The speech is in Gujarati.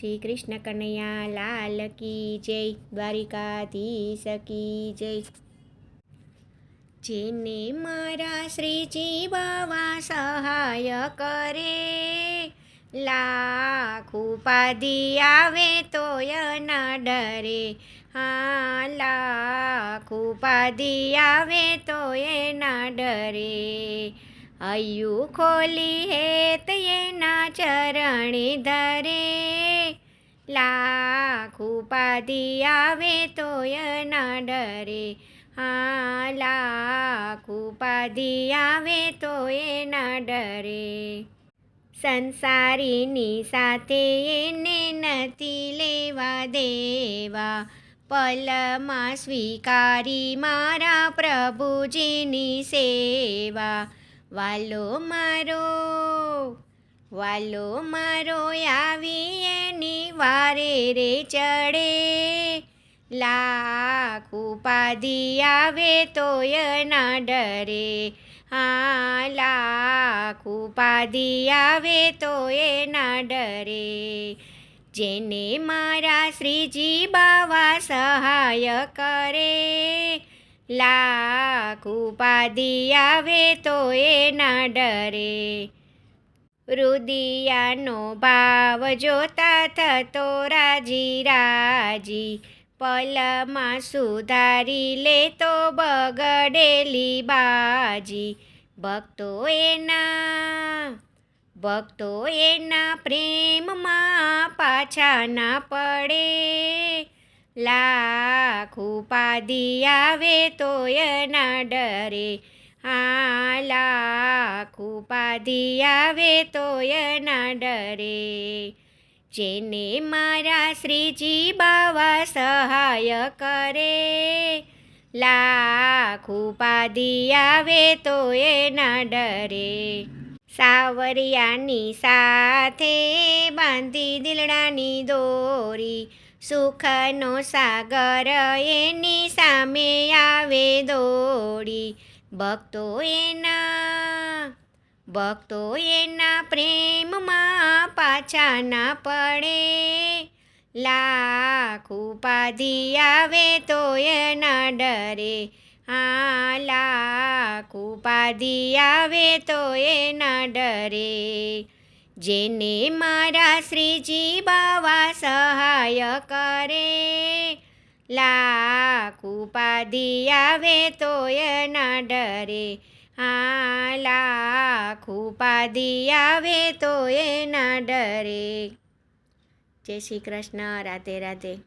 શ્રી કૃષ્ણ કનૈયા લાલ કી જય, દ્વારિકાધીશ કી જય. જેને મારા શ્રીજી બાવા સહાય કરે, લાખ ઉપાધિ આવે તો ના ડરે. હા, લાખ ઉપાધિ આવે તોય ના ડરે. અયું ખોલી હેત એના ચરણી ધરે. લાખ ઉપાધિ આવે તોય ના ડરે હા લાખ ઉપાધિ આવે તોય ના ડરે સંસારીની સાથે એને નથી લેવા દેવા. પલમાં સ્વીકારી મારા પ્રભુજીની સેવા. વાલો મારો વાલો મારો આવી એની વારે રે ચડે. લાખ ઉપાધિ આવે તોય ના ડરે. હા, લાખ ઉપાધિ આવે તોય ના ડરે. જેને મારા શ્રીજી બાવા સહાય કરે. લાખ ઉપાધિ આવે તોય ના ડરે. રુદિયાનો ભાવ જોતા થતો રાજી રાજી. પલમાં સુધારી લે તો બગડેલી બાજી. ભક્તો એના ભક્તો એના પ્રેમમાં પાછા ના પડે. લાખ ઉપાધિ આવે તો એના ડરે. હા લાખ ઉપાધિ આવે તોય ના ડરે જેને મારા શ્રીજી બાવા સહાય કરે. લાખ ઉપાધિ આવે તોય ના ડરે સાવરિયાની સાથે બાંધી દિલડાની દોરી. સુખનો સાગર એની સામે આવે દોડી. ભક્તો એના ભક્તો એના પ્રેમમાં પાછા ના પડે. લાખ ઉપાધિ આવે તોય એના ડરે. હા, લાખ ઉપાધિ આવે તોય ના ડરે. જેને મારા શ્રીજી બાવા સહાય કરે. લાખ ઉપાધિ આવે તોય ના ડરે. હા લાખ ઉપાધિ આવે તોય ના ડરે. જય શ્રી કૃષ્ણ. રાધે રાધે.